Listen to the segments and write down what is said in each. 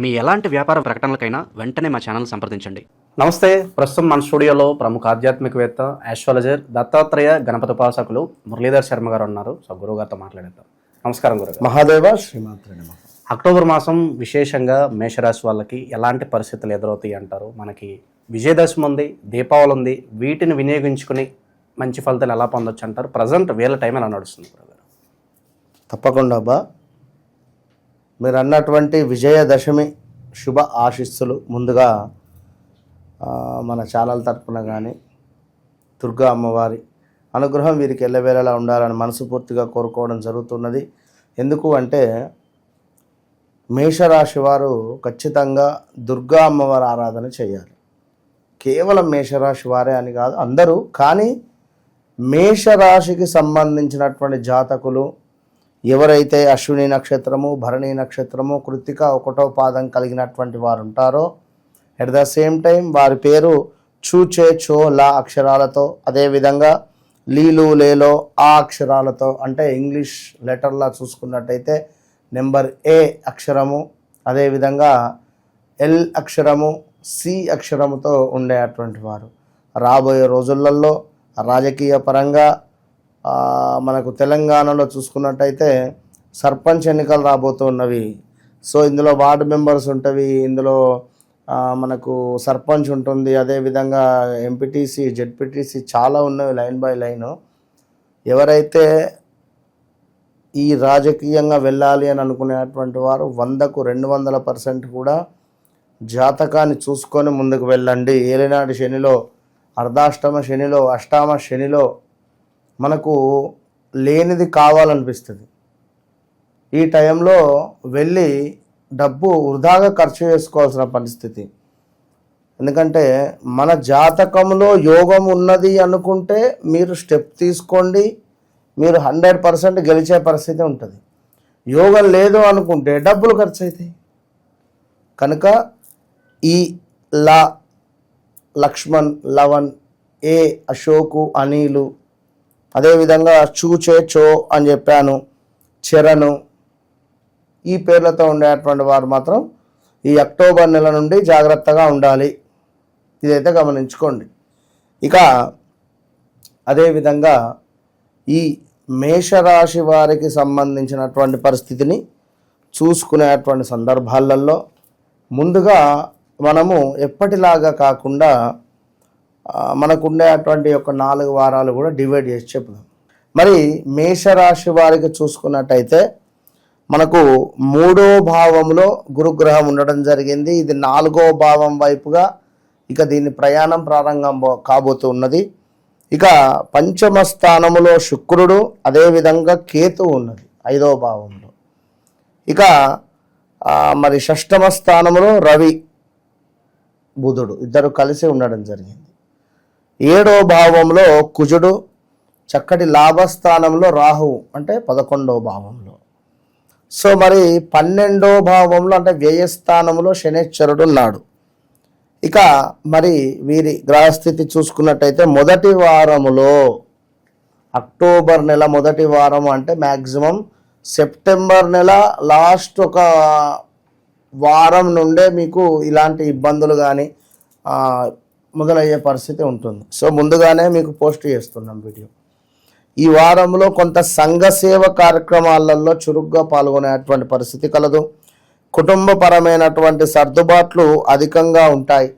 మీ ఎలాంటి వ్యాపార ప్రకటనలకైనా వెంటనే మా ఛానల్ సంప్రదించండి. నమస్తే ప్రస్తుతం మన స్టూడియోలో ప్రముఖ ఆధ్యాత్మికవేత్త ఆస్ట్రాలజర్ దత్తాత్రేయ గణపతి ఉపాసకులు మురళీధర్ శర్మ గారు ఉన్నారు. సో గురువు గారితో మాట్లాడేద్దాం. నమస్కారం గురుగారు మహాదేవ శ్రీమాత్రే నమః. అక్టోబర్ మాసం విశేషంగా మేషరాశి వాళ్ళకి ఎలాంటి పరిస్థితులు ఎదురవుతాయి అంటారు? మనకి విజయదశమి ఉంది దీపావళి ఉంది వీటిని వినియోగించుకుని మంచి ఫలితాలు ఎలా పొందొచ్చు అంటారు? ప్రజెంట్ వీళ్ళ టైం ఎలా నడుస్తుంది తప్పకుండా అబ్బా. మీరు అన్నటువంటి విజయదశమి శుభ ఆశిస్సులు ముందుగా మన ఛానల్ తరపున కానీ దుర్గా అమ్మవారి అనుగ్రహం వీరికి ఎల్లవేళలా ఉండాలని మనసుపూర్తిగా కోరుకోవడం జరుగుతున్నది. ఎందుకు అంటే మేషరాశి వారు ఖచ్చితంగా దుర్గా అమ్మవారి ఆరాధన చేయాలి. కేవలం మేషరాశి వారే అని కాదు అందరూ. కానీ మేషరాశికి సంబంధించినటువంటి జాతకులు ఎవరైతే అశ్విని నక్షత్రము భరణి నక్షత్రము కృత్తిక ఒకటో పాదం కలిగినటువంటి వారు ఉంటారో ఎట్ ద సేమ్ టైం వారి పేరు చూచే చో లా అక్షరాలతో అదేవిధంగా లీలు లేలో ఆ అక్షరాలతో అంటే ఇంగ్లీష్ లెటర్లా చూసుకున్నట్టయితే నెంబర్ ఏ అక్షరము అదేవిధంగా ఎల్ అక్షరము సి అక్షరముతో ఉండేటువంటి వారు. రాబోయే రోజులలో రాజకీయ పరంగా మనకు తెలంగాణలో చూసుకున్నట్టయితే సర్పంచ్ ఎన్నికలు రాబోతున్నవి. సో ఇందులో వార్డు మెంబర్స్ ఉంటవి ఇందులో మనకు సర్పంచ్ ఉంటుంది అదేవిధంగా ఎంపీటీసీ జెడ్పీటీసీ చాలా ఉన్నవి లైన్ బై లైన్. ఎవరైతే ఈ రాజకీయంగా వెళ్ళాలి అని అనుకునేటువంటి వారు వందకు రెండు వందల పర్సెంట్ కూడా జాతకాన్ని చూసుకొని ముందుకు వెళ్ళండి. ఏలినాటి శనిలో అర్ధాష్టమ శనిలో అష్టామ శనిలో మనకు లేనిది కావాలనిపిస్తుంది. ఈ టైంలో వెళ్ళి డబ్బు వృధాగా ఖర్చు చేసుకోవాల్సిన పరిస్థితి. ఎందుకంటే మన జాతకంలో యోగం ఉన్నది అనుకుంటే మీరు స్టెప్ తీసుకోండి మీరు హండ్రెడ్ పర్సెంట్ గెలిచే పరిస్థితి ఉంటుంది. యోగం లేదు అనుకుంటే డబ్బులు ఖర్చు అవుతాయి కనుక ఈ లా లక్ష్మణ్ లవన్ ఏ అశోకు అనిలు అదేవిధంగా చూచే చో అని చెప్పాను చరణు ఈ పేర్లతో ఉండేటువంటి వారు మాత్రం ఈ అక్టోబర్ నెల నుండి జాగ్రత్తగా ఉండాలి. ఇదైతే గమనించుకోండి. ఇక అదేవిధంగా ఈ మేషరాశి వారికి సంబంధించినటువంటి పరిస్థితిని చూసుకునేటువంటి సందర్భాలలో ముందుగా మనము ఎప్పటిలాగా కాకుండా మనకుండే అటువంటి యొక్క ఒక నాలుగు వారాలు కూడా డివైడ్ చేసి చెప్దాం. మరి మేషరాశి వారికి చూసుకున్నట్టయితే మనకు మూడో భావంలో గురుగ్రహం ఉండడం జరిగింది. ఇది నాలుగో భావం వైపుగా ఇక దీని ప్రయాణం ప్రారంభం కాబోతూ ఉన్నది. ఇక పంచమ స్థానములో శుక్రుడు అదేవిధంగా కేతు ఉన్నది ఐదో భావంలో. ఇక మరి షష్టమ స్థానంలో రవి బుధుడు ఇద్దరు కలిసి ఉండడం జరిగింది. ఏడో భావంలో కుజుడు చక్కటి లాభస్థానంలో రాహువు అంటే పదకొండవ భావంలో. సో మరి పన్నెండో భావంలో అంటే వ్యయస్థానంలో శనేశ్వరుడు ఉన్నాడు. ఇక మరి వీరి గ్రహస్థితి చూసుకున్నట్టయితే మొదటి వారములో అక్టోబర్ నెల మొదటి వారం అంటే మ్యాక్సిమం సెప్టెంబర్ నెల లాస్ట్ ఒక వారం నుండే మీకు ఇలాంటి ఇబ్బందులు కానీ మొదలయ్యే పరిస్థితి ఉంటుంది. సో ముందుగానే మీకు పోస్ట్ చేస్తున్నాం వీడియో. ఈ వారంలో కొంత సంఘ సేవ కార్యక్రమాలలో చురుగ్గా పాల్గొనేటువంటి పరిస్థితి కలదు. కుటుంబపరమైనటువంటి సర్దుబాట్లు అధికంగా ఉంటాయి.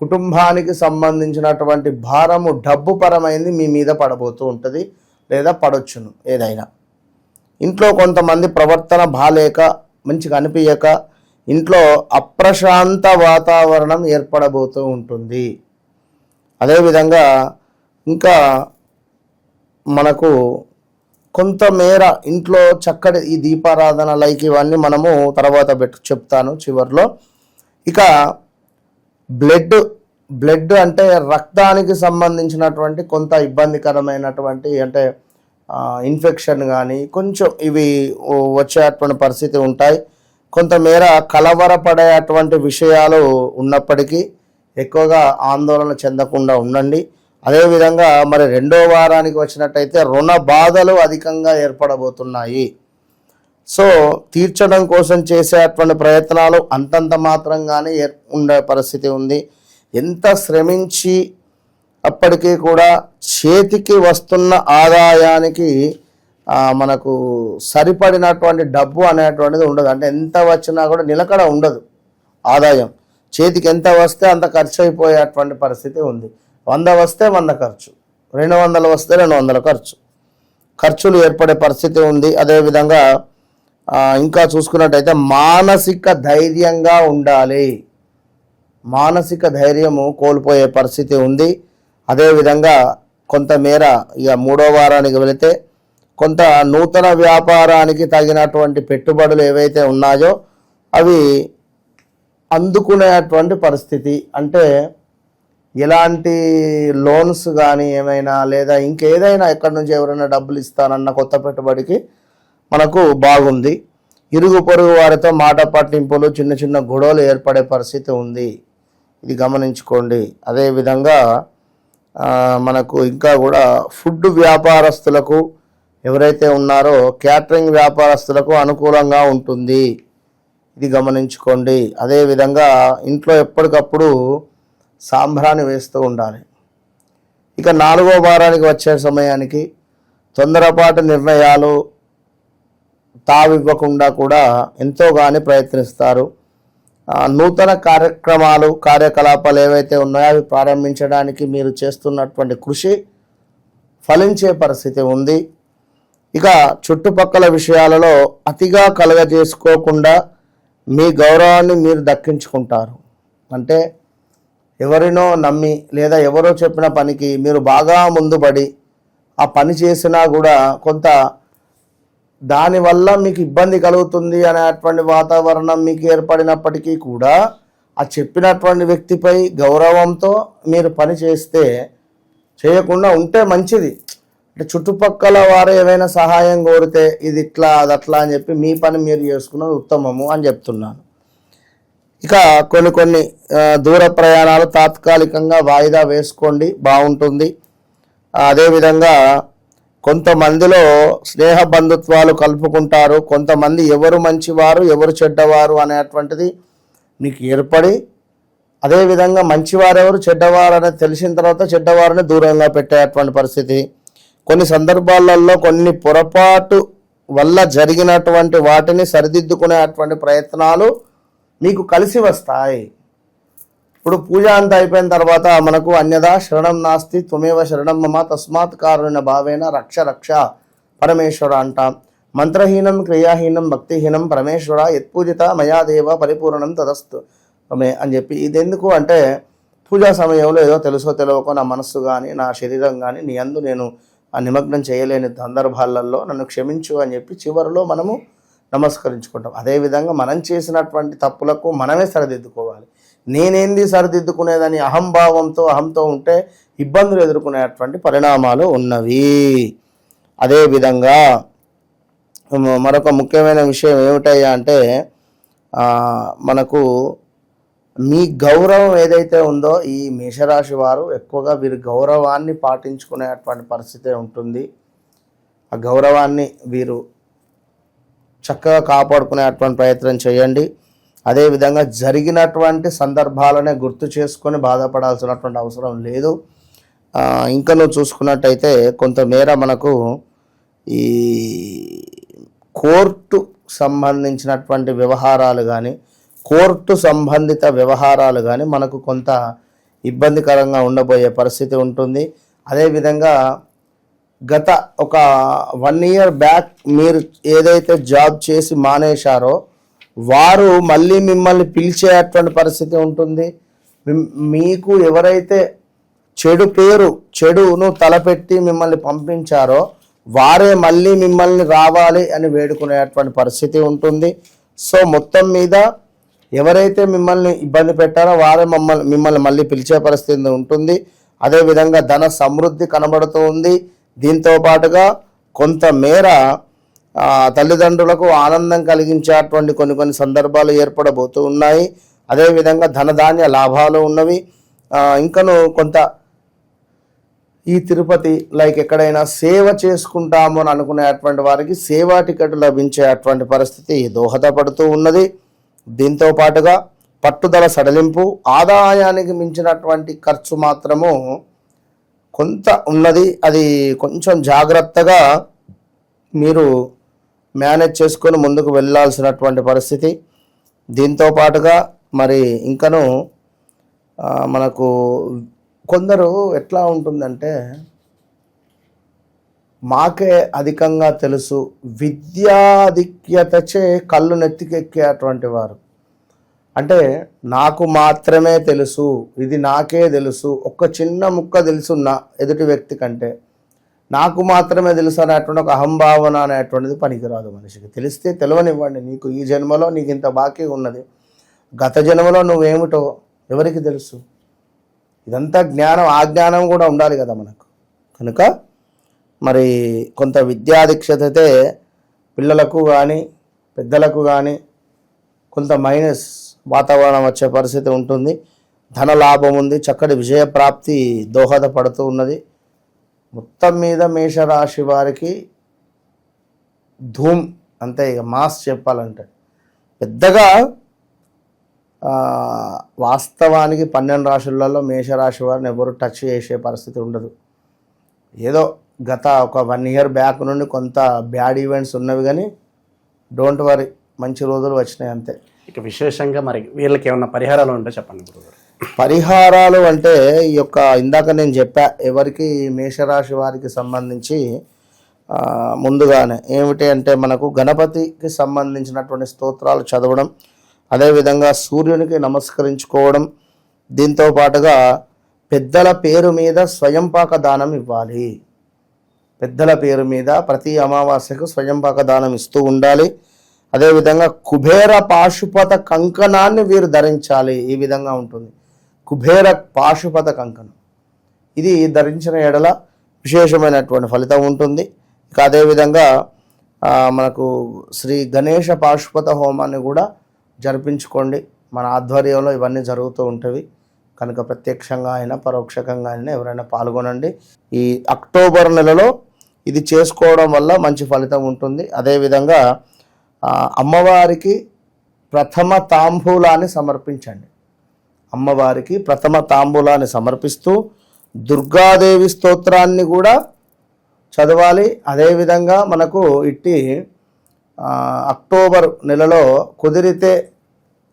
కుటుంబానికి సంబంధించినటువంటి భారము డబ్బు పరమైంది మీ మీద పడబోతూ ఉంటుంది లేదా పడొచ్చును ఏదైనా. ఇంట్లో కొంతమంది ప్రవర్తన బాలేక మంచిగా అనిపించక ఇంట్లో అప్రశాంత వాతావరణం ఏర్పడబోతూ ఉంటుంది. అదేవిధంగా ఇంకా మనకు కొంతమేర ఇంట్లో చక్కటి ఈ దీపారాధన లైక్ ఇవన్నీ మనము తర్వాత పెట్టు చెప్తాను చివరిలో. ఇక బ్లడ్ బ్లడ్ అంటే రక్తానికి సంబంధించినటువంటి కొంత ఇబ్బందికరమైనటువంటి అంటే ఇన్ఫెక్షన్ కానీ కొంచెం ఇవి వచ్చేటువంటి పరిస్థితి ఉంటాయి. కొంతమేర కలవరపడేటువంటి విషయాలు ఉన్నప్పటికీ ఎక్కువగా ఆందోళన చెందకుండా ఉండండి. అదేవిధంగా మరి రెండో వారానికి వచ్చినట్టయితే రుణ బాధలు అధికంగా ఏర్పడబోతున్నాయి. సో తీర్చడం కోసం చేసేటువంటి ప్రయత్నాలు అంతంత మాత్రంగానే ఏర్- ఉండే పరిస్థితి ఉంది. ఎంత శ్రమించి అప్పటికీ కూడా చేతికి వస్తున్న ఆదాయానికి మనకు సరిపడినటువంటి డబ్బు అనేటువంటిది ఉండదు. అంటే ఎంత వచ్చినా కూడా నిలకడ ఉండదు ఆదాయం. చేతికి ఎంత వస్తే అంత ఖర్చు అయిపోయేటువంటి పరిస్థితి ఉంది. వంద వస్తే వంద ఖర్చు. రెండు వందలు వస్తే రెండు వందల ఖర్చు. ఖర్చులు ఏర్పడే పరిస్థితి ఉంది. అదేవిధంగా ఇంకా చూసుకున్నట్టయితే మానసిక ధైర్యంగా ఉండాలి. మానసిక ధైర్యము కోల్పోయే పరిస్థితి ఉంది. అదేవిధంగా కొంతమేర ఇక మూడో వారానికి వెళితే కొంత నూతన వ్యాపారానికి తగినటువంటి పెట్టుబడులు ఏవైతే ఉన్నాయో అవి అందుకునేటువంటి పరిస్థితి. అంటే ఎలాంటి లోన్స్ కానీ ఏమైనా లేదా ఇంకేదైనా ఎక్కడి నుంచి ఎవరైనా డబ్బులు ఇస్తానన్న కొత్త పెట్టుబడికి మనకు బాగుంది. ఇరుగు పొరుగు వారితో మాట పట్టింపులు చిన్న చిన్న గొడవలు ఏర్పడే పరిస్థితి ఉంది. ఇది గమనించుకోండి. అదేవిధంగా మనకు ఇంకా కూడా ఫుడ్ వ్యాపారస్తులకు ఎవరైతే ఉన్నారో క్యాటరింగ్ వ్యాపారస్తులకు అనుకూలంగా ఉంటుంది. ఇది గమనించుకోండి. అదేవిధంగా ఇంట్లో ఎప్పటికప్పుడు సాంబ్రాన్ని వేస్తూ ఉండాలి. ఇక నాలుగో వారానికి వచ్చే సమయానికి తొందరపాటు నిర్ణయాలు తావివ్వకుండా కూడా ఎంతోగాని ప్రయత్నిస్తారు. నూతన కార్యక్రమాలు కార్యకలాపాలు ఏవైతే ఉన్నాయో అవి ప్రారంభించడానికి మీరు చేస్తున్నటువంటి కృషి ఫలించే పరిస్థితి ఉంది. ఇక చుట్టుపక్కల విషయాలలో అతిగా కలగజేసుకోకుండా మీ గౌరవాన్ని మీరు దక్కించుకుంటారు. అంటే ఎవరినో నమ్మి లేదా ఎవరో చెప్పిన పనికి మీరు బాగా ముందుపడి ఆ పని చేసినా కూడా కొంత దానివల్ల మీకు ఇబ్బంది కలుగుతుంది అనేటువంటి వాతావరణం మీకు ఏర్పడినప్పటికీ కూడా ఆ చెప్పినటువంటి వ్యక్తిపై గౌరవంతో మీరు పని చేస్తే చేయకుండా ఉంటే మంచిది. అంటే చుట్టుపక్కల వారు ఏమైనా సహాయం కోరితే ఇది ఇట్లా అది అట్లా అని చెప్పి మీ పని మీరు చేసుకున్నది ఉత్తమము అని చెప్తున్నాను. ఇక కొన్ని కొన్ని దూర ప్రయాణాలు తాత్కాలికంగా వాయిదా వేసుకోండి బాగుంటుంది. అదేవిధంగా కొంతమందిలో స్నేహ బంధుత్వాలు కలుపుకుంటారు. కొంతమంది ఎవరు మంచివారు ఎవరు చెడ్డవారు అనేటువంటిది మీకు ఏర్పడి అదేవిధంగా మంచివారెవరు చెడ్డవారు అనేది తెలిసిన తర్వాత చెడ్డవారిని దూరంగా పెట్టేటువంటి పరిస్థితి. కొన్ని సందర్భాలలో కొన్ని పొరపాటు వల్ల జరిగినటువంటి వాటిని సరిదిద్దుకునేటువంటి ప్రయత్నాలు మీకు కలిసి వస్తాయి. ఇప్పుడు పూజ అంతా అయిపోయిన తర్వాత మనకు అన్యదా శరణం నాస్తి తుమేవ శరణం మమ తస్మాత్ కారుణ భావేన రక్ష రక్ష పరమేశ్వర అంటాం. మంత్రహీనం క్రియాహీనం భక్తిహీనం పరమేశ్వర యత్పూజిత మయాదేవ పరిపూర్ణం తదస్తు. మే అని చెప్పి ఇది ఎందుకు అంటే పూజా సమయంలో ఏదో తెలుసో తెలియకో నా మనస్సు కానీ నా శరీరం కానీ నీ అందు నేను ఆ నిమగ్నం చేయలేని సందర్భాలలో నన్ను క్షమించు అని చెప్పి చివరిలో మనము నమస్కరించుకుంటాం. అదేవిధంగా మనం చేసినటువంటి తప్పులకు మనమే సరిదిద్దుకోవాలి. నేనేంది సరిదిద్దుకునేదని అహంభావంతో అహంతో ఉంటే ఇబ్బందులు ఎదుర్కొనేటువంటి పరిణామాలు ఉన్నవి. అదేవిధంగా మరొక ముఖ్యమైన విషయం ఏమిటయ్యా అంటే మనకు మీ గౌరవం ఏదైతే ఉందో ఈ మేషరాశి వారు ఎక్కువగా వీరి గౌరవాన్ని పాటించుకునేటువంటి పరిస్థితి ఉంటుంది. ఆ గౌరవాన్ని వీరు చక్కగా కాపాడుకునేటువంటి ప్రయత్నం చేయండి. అదేవిధంగా జరిగినటువంటి సందర్భాలనే గుర్తు చేసుకొని బాధపడాల్సినటువంటి అవసరం లేదు. ఇంకా నువ్వు చూసుకున్నట్టయితే కొంతమేర మనకు ఈ కోర్టు సంబంధించినటువంటి వ్యవహారాలు కానీ కోర్టు సంబంధిత వ్యవహారాలు కానీ మనకు కొంత ఇబ్బందికరంగా ఉండబోయే పరిస్థితి ఉంటుంది. అదేవిధంగా గత ఒక వన్ ఇయర్ బ్యాక్ మీరు ఏదైతే జాబ్ చేసి మానేశారో వారు మళ్ళీ మిమ్మల్ని పిలిచేటువంటి పరిస్థితి ఉంటుంది. మీకు ఎవరైతే చెడు పేరు చెడును తలపెట్టి మిమ్మల్ని పంపించారో వారే మళ్ళీ మిమ్మల్ని రావాలి అని వేడుకునేటువంటి పరిస్థితి ఉంటుంది. సో మొత్తం మీద ఎవరైతే మిమ్మల్ని ఇబ్బంది పెట్టారో వారే మమ్మల్ని మిమ్మల్ని మళ్ళీ పిలిచే పరిస్థితి ఉంటుంది. అదేవిధంగా ధన సమృద్ధి కనబడుతూ ఉంది. దీంతో పాటుగా కొంతమేర తల్లిదండ్రులకు ఆనందం కలిగించేటువంటి కొన్ని కొన్ని సందర్భాలు ఏర్పడబోతూ ఉన్నాయి. అదేవిధంగా ధనధాన్య లాభాలు ఉన్నవి. ఇంకను కొంత ఈ తిరుపతి లైక్ ఎక్కడైనా సేవ చేసుకుంటాము అని అనుకునేటువంటి వారికి సేవా టికెట్ లభించే అటువంటి పరిస్థితి దోహదపడుతూ ఉన్నది. దీంతో పాటుగా పట్టుదల సడలింపు ఆదాయానికి మించినటువంటి ఖర్చు మాత్రము కొంత ఉన్నది. అది కొంచెం జాగ్రత్తగా మీరు మేనేజ్ చేసుకొని ముందుకు వెళ్ళాల్సినటువంటి పరిస్థితి. దీంతో పాటుగా మరి ఇంకను మనకు కొందరు ఎట్లా ఉంటుందంటే మాకే అధికంగా తెలుసు విద్యాధిక్యతచే కళ్ళు నెత్తికెక్కేటువంటి వారు. అంటే నాకు మాత్రమే తెలుసు ఇది నాకే తెలుసు ఒక చిన్న ముక్క తెలుసున్న ఎదుటి వ్యక్తి కంటే నాకు మాత్రమే తెలుసు అనేటువంటి ఒక అహంభావన అనేటువంటిది పనికిరాదు మనిషికి. తెలిస్తే తెలవనివ్వండి నీకు ఈ జన్మలో నీకు ఇంత బాకీ ఉన్నది. గత జన్మలో నువ్వేమిటో ఎవరికి తెలుసు? ఇదంతా జ్ఞానం ఆ జ్ఞానం కూడా ఉండాలి కదా మనకు. కనుక మరి కొంత విద్యాధిక్షతతే పిల్లలకు కానీ పెద్దలకు కానీ కొంత మైనస్ వాతావరణం వచ్చే పరిస్థితి ఉంటుంది. ధన లాభం ఉంది చక్కటి విజయప్రాప్తి దోహదపడుతూ ఉన్నది. మొత్తం మీద మేషరాశి వారికి ధూమ్ అంతే ఇక మాస్ చెప్పాలంటే. పెద్దగా వాస్తవానికి పన్నెండు రాశులలో మేషరాశి వారిని ఎవరు టచ్ చేసే పరిస్థితి ఉండదు. ఏదో గత ఒక వన్ ఇయర్ బ్యాక్ నుండి కొంత బ్యాడ్ ఈవెంట్స్ ఉన్నవి కానీ డోంట్ వరీ మంచి రోజులు వచ్చినాయి అంతే. ఇక విశేషంగా మరి వీళ్ళకి ఏమన్నా పరిహారాలు ఉంటే చెప్పండి పరిహారాలు అంటే ఈ యొక్క ఇందాక నేను చెప్పా ఎవరికి మేషరాశి వారికి సంబంధించి ముందుగానే ఏమిటి అంటే మనకు గణపతికి సంబంధించినటువంటి స్తోత్రాలు చదవడం అదేవిధంగా సూర్యునికి నమస్కరించుకోవడం దీంతో పాటుగా పెద్దల పేరు మీద స్వయంపాక దానం ఇవ్వాలి. పెద్దల పేరు మీద ప్రతి అమావాస్యకు స్వయంపాక దానం ఇస్తూ ఉండాలి. అదేవిధంగా కుబేర పాశుపత కంకణాన్ని వీరు ధరించాలి. ఈ విధంగా ఉంటుంది. కుబేర పాశుపత కంకణం. ఇది ధరించిన ఎడల విశేషమైనటువంటి ఫలితం ఉంటుంది. ఇక అదేవిధంగా మనకు శ్రీ గణేష పాశుపత హోమాన్ని కూడా జరిపించుకోండి. మన ఆధ్వర్యంలో ఇవన్నీ జరుగుతూ ఉంటవి. కనుక ప్రత్యక్షంగా అయినా పరోక్షకంగా అయినా ఎవరైనా పాల్గొనండి. ఈ అక్టోబర్ నెలలో ఇది చేసుకోవడం వల్ల మంచి ఫలితం ఉంటుంది. అదేవిధంగా అమ్మవారికి ప్రథమ తాంబూలాన్ని సమర్పించండి. అమ్మవారికి ప్రథమ తాంబూలాన్ని సమర్పిస్తూ దుర్గాదేవి స్తోత్రాన్ని కూడా చదవాలి. అదేవిధంగా మనకు ఇట్టి అక్టోబర్ నెలలో కుదిరితే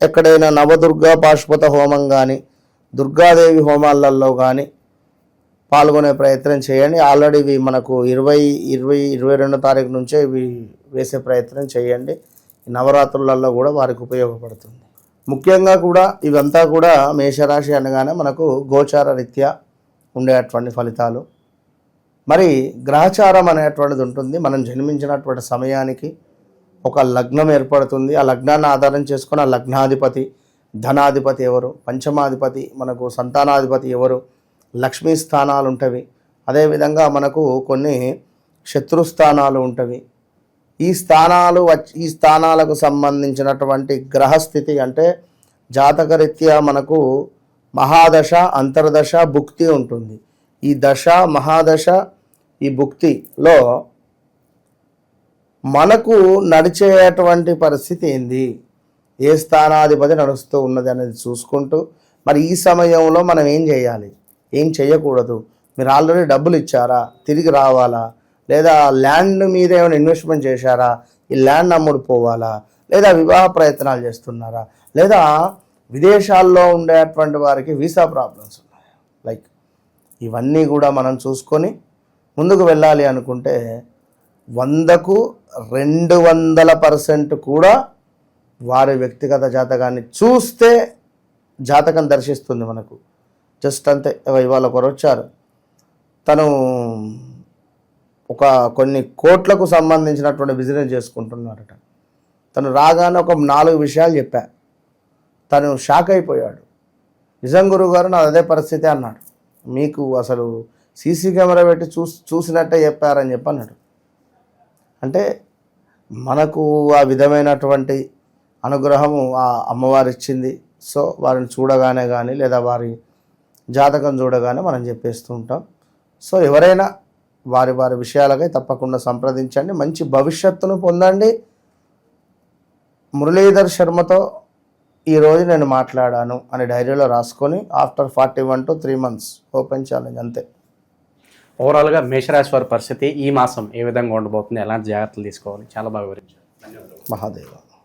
ఎక్కడైనా నవదుర్గా పాశుపత హోమం కానీ దుర్గాదేవి హోమాలలో కానీ పాల్గొనే ప్రయత్నం చేయండి. ఆల్రెడీ ఇవి మనకు ఇరవై ఇరవై ఇరవై రెండో తారీఖు నుంచే ఇవి వేసే ప్రయత్నం చేయండి. నవరాత్రులలో కూడా వారికి ఉపయోగపడుతుంది. ముఖ్యంగా కూడా ఇవంతా కూడా మేషరాశి అనగానే మనకు గోచార రీత్యా ఉండేటువంటి ఫలితాలు. మరి గ్రహచారం అనేటువంటిది ఉంటుంది. మనం జన్మించినటువంటి సమయానికి ఒక లగ్నం ఏర్పడుతుంది. ఆ లగ్నాన్ని ఆధారం చేసుకుని ఆ లగ్నాధిపతి ధనాధిపతి ఎవరు? పంచమాధిపతి మనకు సంతానాధిపతి ఎవరు? లక్ష్మీ స్థానాలు ఉంటవి అదేవిధంగా మనకు కొన్ని శత్రు స్థానాలు ఉంటవి. ఈ స్థానాలు ఈ స్థానాలకు సంబంధించినటువంటి గ్రహస్థితి అంటే జాతకరీత్యా మనకు మహాదశ అంతర్దశ భుక్తి ఉంటుంది. ఈ దశ మహాదశ ఈ భుక్తిలో మనకు నడిచేటువంటి పరిస్థితి ఏంది? ఏ స్థానాధిపతి నడుస్తూ ఉన్నది అనేది చూసుకుంటూ మరి ఈ సమయంలో మనం ఏం చేయాలి? ఏం చేయకూడదు మీరు ఆల్రెడీ డబ్బులు ఇచ్చారా? తిరిగి రావాలా? లేదా ల్యాండ్ మీద ఏమైనా ఇన్వెస్ట్మెంట్ చేశారా? ఈ ల్యాండ్ అమ్ముడు పోవాలా? లేదా వివాహ ప్రయత్నాలు చేస్తున్నారా? లేదా విదేశాల్లో ఉండేటువంటి వారికి వీసా ప్రాబ్లమ్స్ ఉన్నాయి? లైక్ ఇవన్నీ కూడా మనం చూసుకొని ముందుకు వెళ్ళాలి అనుకుంటే వందకు రెండు వందల పర్సెంట్ కూడా వారి వ్యక్తిగత జాతకాన్ని చూస్తే జాతకం దర్శిస్తుంది మనకు. జస్ట్ అంతే. ఇవాళ ఒకరు వచ్చారు. తను ఒక కొన్ని కోట్లకు సంబంధించినటువంటి బిజినెస్ చేసుకుంటున్నారట. తను రాగానే ఒక నాలుగు విషయాలు చెప్పా. తను షాక్ అయిపోయాడు. నిజం గురువు గారు నాది అదే పరిస్థితి అన్నాడు. మీకు అసలు సీసీ కెమెరా పెట్టి చూసి చూసినట్టే చెప్పారని చెప్పి అన్నాడు. అంటే మనకు ఆ విధమైనటువంటి అనుగ్రహము ఆ అమ్మవారు ఇచ్చింది సో వారిని చూడగానే కానీ లేదా వారి జాతకం చూడగానే మనం చెప్పేస్తూ ఉంటాం. సో ఎవరైనా వారి వారి విషయాలకై తప్పకుండా సంప్రదించండి. మంచి భవిష్యత్తును పొందండి. మురళీధర్ శర్మతో ఈరోజు నేను మాట్లాడాను అని డైరీలో రాసుకొని after forty one two three months open challenge అంతే. ఓవరాల్గా మేషరాశి వారి పరిస్థితి ఈ మాసం ఏ విధంగా ఉండబోతుంది? ఎలాంటి జాగ్రత్తలు తీసుకోవాలి? చాలా బాగా వివరించారు. మహాదేవ.